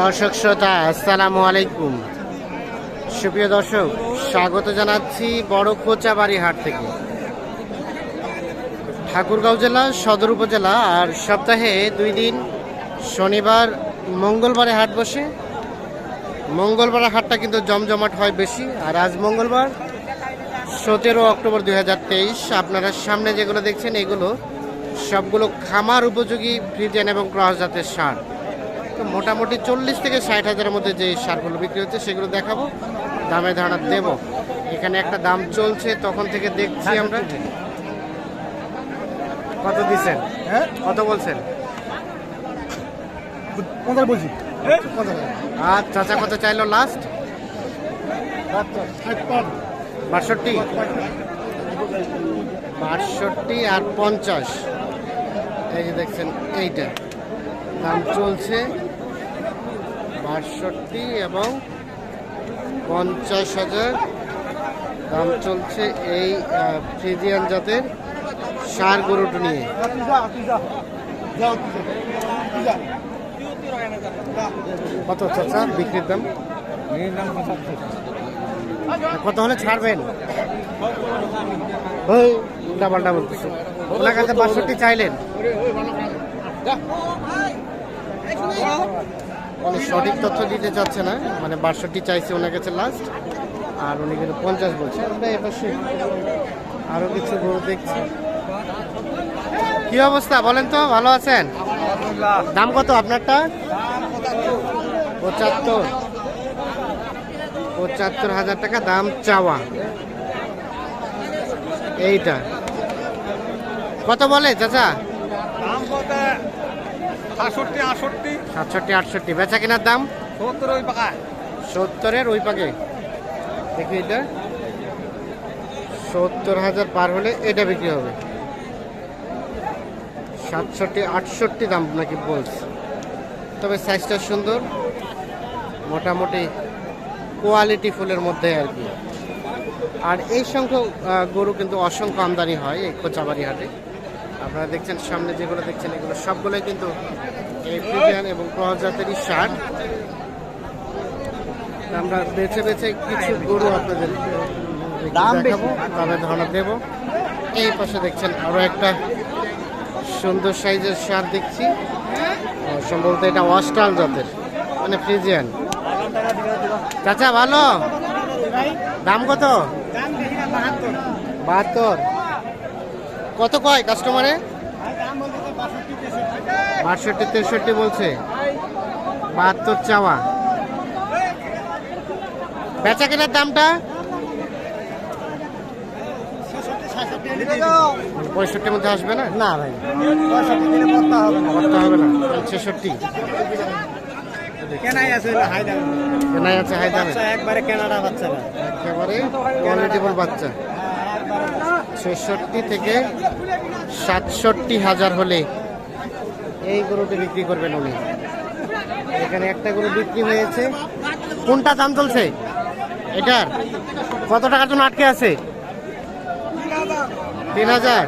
দর্শক শ্রোতা, আসসালামু আলাইকুম। সুপ্রিয় দর্শক, স্বাগত জানাচ্ছি বড় কোচাবাড়ি হাট থেকে। ঠাকুরগাঁও জেলা, সদর উপজেলা, আর সপ্তাহে দুই দিন, শনিবার, মঙ্গলবারে হাট বসে। মঙ্গলবারের হাটটা কিন্তু জমজমাট হয় বেশি, আর আজ মঙ্গলবার, সতেরো অক্টোবর দুই হাজার তেইশ। আপনারা সামনে যেগুলো দেখছেন, এগুলো সবগুলো খামার উপযোগী, ফ্রিজেন এবং ক্রস জাতের সার। মোটামুটি চল্লিশ থেকে ষাট হাজারের মধ্যে যে সারগুলো বিক্রি হচ্ছে সেগুলো দেখাবো দামে ধারণা দেব। এখানে একটা দাম চলছে তখন থেকে দেখছি আমরা। কত দিচ্ছেন? হ্যাঁ? কত বলছেন? বলছি? আর চাচা কত চাইলো লাস্ট বাষট্টি। বাষট্টি আর পঞ্চাশ। এই যে দেখছেন এইটা। দাম চলছে। বাষট্টি এবং পঞ্চাশ হাজার দাম চলছে এই ফ্রিজিয়ান জাতের সার গরুটো নিয়ে। কত চাচা বিক্রির দাম? কত হলে ছাড়বেন? ওই পাল্টা বলতেছে ওনার কাছে বাষট্টি চাইলেন। উনি সঠিক তথ্য দিতে চাচ্ছে না। মানে বাষট্টি চাইছে ওনার কাছে লাস্ট আর উনি কিন্তু পঞ্চাশ বলছে। আমরা এপাশে আরও কিছু দেখছি। কি অবস্থা বলেন তো, ভালো আছেন? দাম কত আপনারটা? পঁচাত্তর। পঁচাত্তর হাজার টাকা দাম চাওয়া। এইটা। কত বলে, চাচা? দাম সাতষট্টি আটষট্টি। সাতষট্টি আটষট্টি। বেচা কেনার দাম? সত্তর ওই পাকা। সত্তরের ওই পাকে। দেখি এটা। সত্তর হাজার পার হলে এটা বিক্রি হবে। সাতষট্টি আটষট্টি দাম নাকি বলছে। তবে সাইজটা সুন্দর। মোটামুটি কোয়ালিটি ফুলের মধ্যে আর কি। আর এই সংখ্যক গরু কিন্তু অসংখ্য আমদানি হয় এই কোচাবাড়ি হাটে। আপনারা দেখছেন সামনে যেগুলো দেখছেন এগুলো সবগুলোই কিন্তু এই ফ্রিজিয়ান এবং ক্রস জাতেরই শার্ট। আমরা বেছে বেছে কিছু গরু আপনাদের। দেখাবো দামে ধারণা দেব। এই পাশে দেখছেন আরও একটা সুন্দর সাইজের সার দেখছি। সম্ভবত এটা অস্টাল জাতের মানে ফ্রিজিয়ান চাচা ভালো? দাম কত? বাহাত্তর। কত কয় কাস্টমারে বাষট্টি তেষট্টি বলছে। বাহাত্তর চাওয়া। বেচা কেনার দামটা? পঁয়ষট্টির মধ্যে আসবে না? না ভাই। করতে হবে না করতে হবে না। ছেষট্টি। কেনাই আছে হাই দাম। কেনাই আছে হাই দামে। একবারে কেনাডা বাচ্চারা একেবারে বাচ্চা। ছেষট্টি থেকে সাতষট্টি হাজার হলে এই গরুটি বিক্রি করবেন উনি। এখানে একটা গরু বিক্রি হয়েছে। কোনটা দাম চলছে? এটার? কত টাকার জন্য আটকে আছে? তিন হাজার।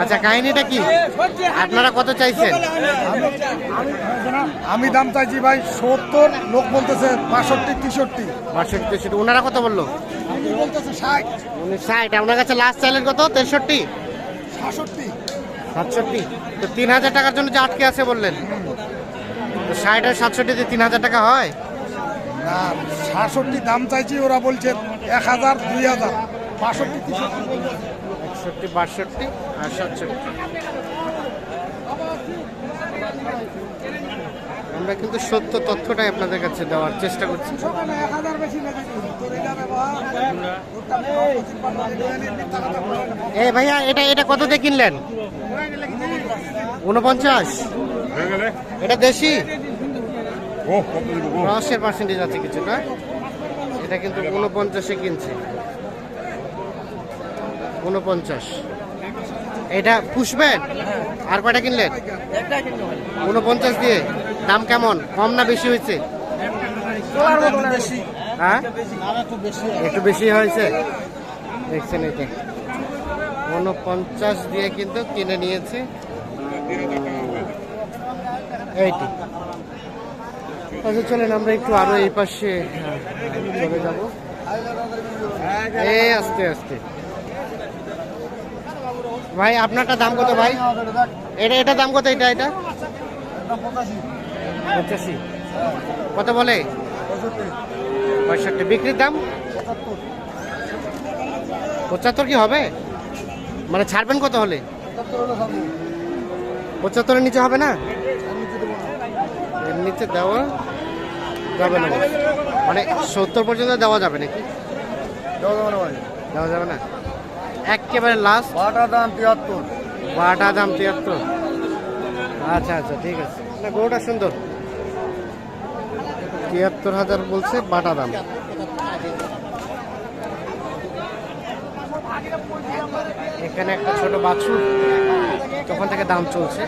আচ্ছা কাহিনীটা কি? আপনারা কত চাইছেন? আমি দাম চাইছি ভাই সত্তর লোক বলতেছে বাষট্টি তেষট্টি। বাষট্টি তেষট্টি। ওনারা কত বলল? বলতেছে ষাট। উনি ষাট। আপনার কাছে লাস্ট চাইলেন কত? তেষট্টি? সাতষট্টি। সাতষট্টি। তো তিন হাজার টাকার জন্য যে আটকে আছে বললেন। তো ষাট আর সাতষট্টিতে তিন হাজার টাকা হয়? না সাতষট্টি দাম চাইছি ওরা বলছে এক হাজার দুই হাজার। বাষট্টি তেষট্টি। একষট্টি বাষট্টি আর সাতষট্টি। আমরা কিন্তু সত্য তথ্যটাই আপনাদের কাছে দেওয়ার চেষ্টা করছি। এ ভাইয়া এটা এটা কত দিয়ে কিনলেন? উনপঞ্চাশ এটা দেশি? রসের পার্সেন্টেজ আছে কিছু কিছুটা। এটা কিন্তু উনপঞ্চাশে কিনছে। উনপঞ্চাশ এটা পুষবেন আর কয়টা কিনলেন? উনপঞ্চাশ দিয়ে। দাম কেমন? কম না বেশি হয়েছে? হ্যাঁ? একটু বেশি হয়েছে? দেখছেন এটা উনপঞ্চাশ দিয়ে কিন্তু কিনে নিয়েছে। এইটি। আচ্ছা চলেন আমরা একটু আরও এই পাশে হ্যাঁ, চলে যাব। এই আস্তে আস্তে। ভাই আপনারটা দাম কত ভাই? এটা এটা দাম কত এটা এটা? পঁচাশি। কত বলে? পঁয়ষট্টি। বিক্রির দাম? পঁচাত্তর কি হবে? মানে ছাড়বেন কত হলে? পঁচাত্তরের নিচে হবে না? নিচে দেওয়া যাবে না। মানে সত্তর পর্যন্ত দেওয়া যাবে নাকি? দেওয়া যাবে না? একেবারে লাস্ট বাটা দাম তিয়াত্তর। বাটা দাম তিয়াত্তর। আচ্ছা আচ্ছা ঠিক আছে। না গরুটা সুন্দর। তিয়াত্তর হাজার বলছে বাটা দাম। এখানে একটা ছোট বাছুর তখন থেকে দাম চলছে।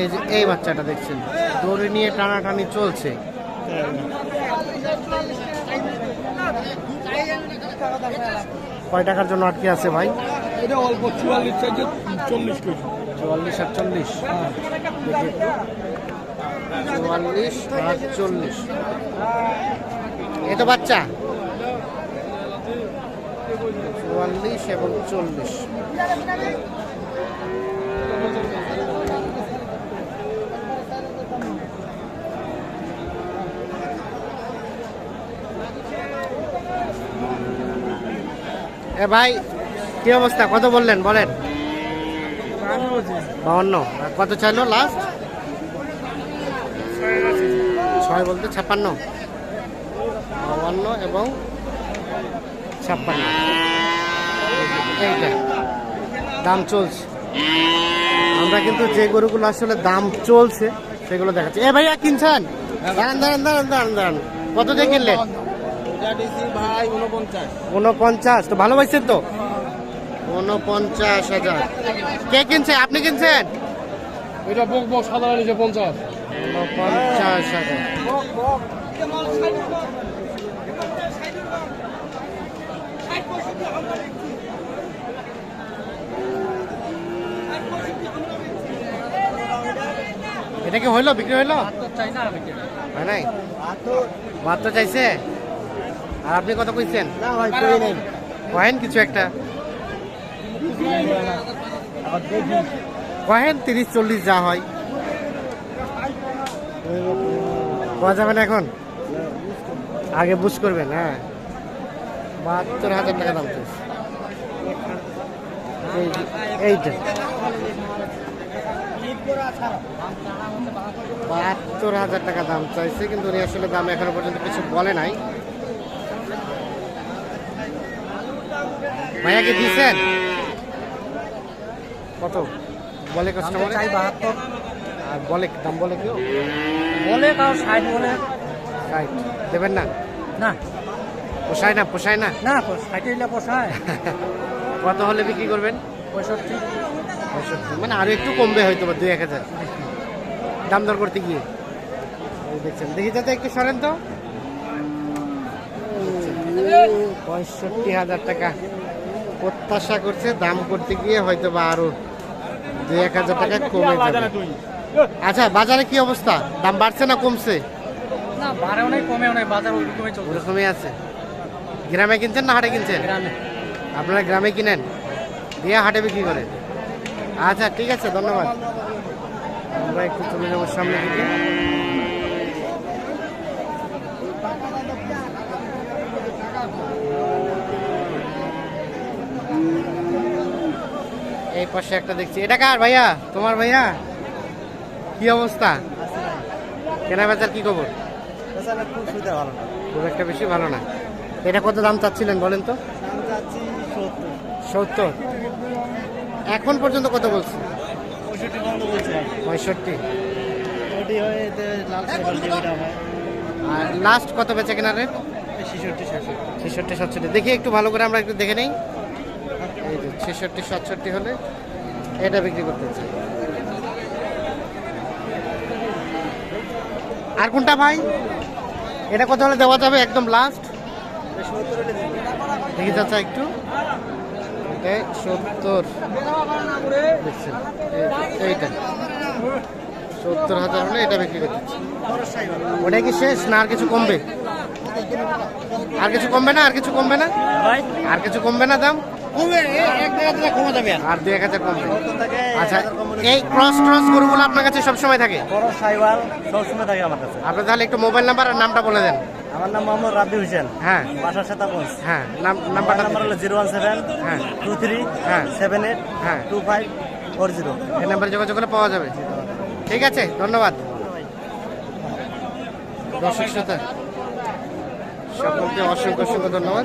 এই যে এই বাচ্চাটা দেখছেন। দড়ি নিয়ে টানাটানি চলছে। কয় টাকার জন্য আটকে আছে ভাই? এটা অল্প চুয়াল্লিশ চল্লিশ কেজি। চুয়াল্লিশ আটচল্লিশ দেখি চুয়াল্লিশ আটচল্লিশ এ তো বাচ্চা। চুয়াল্লিশ এবং চল্লিশ। এ ভাই, কি অবস্থা? কত বললেন? বলেন। বাউন্ন। কত চাইলো লাস্ট ছয় বলতে ছাপ্পান্ন। বাউন্ন এবং ছাপ্পান্ন। এইটা। দাম চলছে। আমরা কিন্তু যে গরুগুলো আসলে দাম চলছে, সেগুলো দেখাচ্ছি। এ ভাইয়া, কিনছেন? দাঁড়ান দাঁড়ান দাঁড়ান দাঁড়ান দাঁড়ান। কত দিয়ে কিনলেন? উনপঞ্চাশ তো ভালো পাইছেন তো উনপঞ্চাশ হাজার। কে কিনছে? আপনি কিনছেন? এটা বক বক সাধারণ নিচে পঞ্চাশ। উনপঞ্চাশ হাজার। এটা কি হইল? বিক্রি হইল? হয় নাই? বাহাত্তর চাইছে? আর আপনি কত কইছেন? কহেন কিছু একটা? কহেন তিরিশ চল্লিশ যা হয়। পাওয়া যাবে না এখন? আগে বুঝ করবেন হ্যাঁ। বাহাত্তর হাজার টাকা দাম এই এইটা বাহাত্তর হাজার টাকা দাম চাইছে কিন্তু উনি আসলে দাম এখনও পর্যন্ত কিছু বলে নাই। ভাইয়া কি দিয়েছেন? কত? বলে কাস্টমার চাই বাহাত্তর। আর বলে দাম বলে কেউ? বলে কারও ষাট বলে। রাইট দেবেন না? না। পোষায় না পোষায় না? না ষাটে হইলে পোষায়। কত হলে বিক্রি করবেন? পঁয়ষট্টি। পঁয়ষট্টি। মানে আরও একটু কমবে হয়তো বা দুই এক হাজার। দাম দর করতে গিয়ে। দেখছেন দেখি যাতে একটু সরেন তো। পঁয়ষট্টি হাজার টাকা। প্রত্যাশা করছে দাম করতে গিয়ে হয়তো বা আরও দুই এক হাজার টাকা কমে যাবে। আচ্ছা বাজারে কি অবস্থা? দাম বাড়ছে না কমছে? না বাড়েও নাই কমেও নাই বাজার ওইরকমই চলছে। ওরকমই আছে। গ্রামে কিনছেন না হাটে কিনছেন? আপনারা গ্রামে কিনেন? দিয়ে হাটে বিক্রি করেন? আচ্ছা ঠিক আছে ধন্যবাদ। আমরা একটু চলে যাব সামনে দিকে। এই পাশে একটা দেখছি। এটা কার ভাইয়া? তোমার ভাইয়া? কি অবস্থা? কেনা বেচার কি খবর? খুব একটা বেশি ভালো না। এটা কত দাম চাচ্ছিলেন বলেন তো? সত্তর। এখন পর্যন্ত কত বলছে? পঁয়ষট্টি আর লাস্ট কত বেচে কেনার রেট ছেষট্টি সাতষট্টি। দেখি একটু ভালো করে আমরা একটু দেখে নেই। ছেষট্টি সাতষট্টি হলে এটা বিক্রি করতে চাই। আর কোনটা ভাই? এটা কত হলে দেওয়া যাবে? একদম লাস্ট দেখি যাচ্ছে একটু। সত্তর। দেখছেন। এইটা। সত্তর হাজার হলে এটা বিক্রি করতে ওটাই কি শেষ না আর কিছু কমবে? আর কিছু কমবে না? আর কিছু কমবে না? ভাই। আর কিছু কমবে না দাম? আর। এক হাজার কমবে। আচ্ছা এই ক্রস ক্রস গরুগুলো আপনার কাছে সবসময় থাকে? সবসময় থাকে আমার কাছে। আপনি তাহলে একটু মোবাইল নাম্বার আর নামটা বলে দেন। আমার নাম মোহাম্মদ রাব্বি হোসেন। হ্যাঁ। বাসা সেতাগঞ্জ হ্যাঁ নাম নাম্বারটা নাম্বার হলো জিরো ওয়ান সেভেন হ্যাঁ। টু থ্রি হ্যাঁ। সেভেন এইট হ্যাঁ। Two five four zero. এই নাম্বারে যোগাযোগ করে পাওয়া যাবে। ঠিক আছে ধন্যবাদ। দর্শক শ্রোতা সকলকে অসংখ্য অসংখ্য ধন্যবাদ।